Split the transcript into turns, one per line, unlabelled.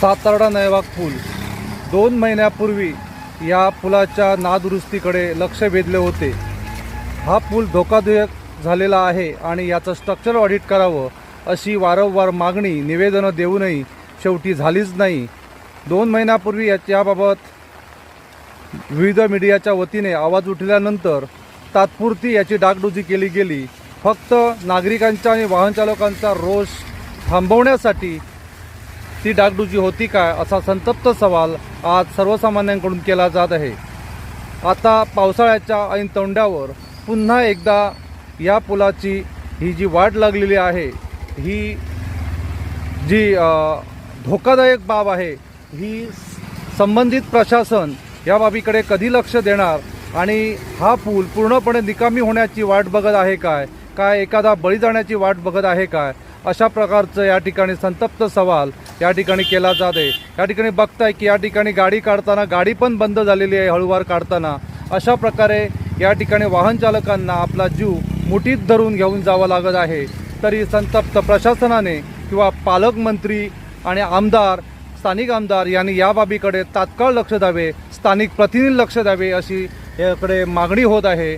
सातारडा नैवाग पूल. दोन महिन्यापूर्वी या पुलाच्या नादुरुस्तीकडे लक्ष वेधले होते. हा पूल धोकादायक झालेला आहे आणि याचं स्ट्रक्चर ऑडिट करावं अशी वारंवार मागणी निवेदनं देऊनही शेवटी झालीच नाही. दोन महिन्यापूर्वी याबाबत विविध मीडियाच्या वतीने आवाज उठल्यानंतर तात्पुरती याची डागडुजी केली गेली. फक्त नागरिकांचा आणि वाहनचालकांचा रोष थांबवण्यासाठी ती डागडुजी होती काय असा संतप्त सवाल आज सर्वसामान्यांकडून केला जात आहे. आता पावसाळ्याच्या ऐन तोंडावर पुन्हा एकदा या पुलाची ही जी वाट लागलेली आहे ही जी धोकादायक बाब आहे ही संबंधित प्रशासन या बाबीकडे कधी लक्ष देणार आणि हा पूल पूर्णपणे निकामी होण्याची वाट बघत आहे काय? काय एखादा बळी जाण्याची वाट बघत आहे काय? अशा प्रकारचं या ठिकाणी संतप्त सवाल या ठिकाणी केला जात. आहे या ठिकाणी बघताय की या ठिकाणी गाडी काढताना गाडी पण बंद झालेली आहे हळूवार काढताना. अशा प्रकारे या ठिकाणी वाहन चालकांना आपला जीव मुठीत धरून घेऊन जावं लागत आहे. तरी संतप्त प्रशासनाने किंवा पालकमंत्री आणि आमदार स्थानिक आमदार यांनी या बाबीकडे तात्काळ लक्ष द्यावे स्थानिक प्रतिनिधी लक्ष द्यावे अशी याकडे मागणी होत आहे.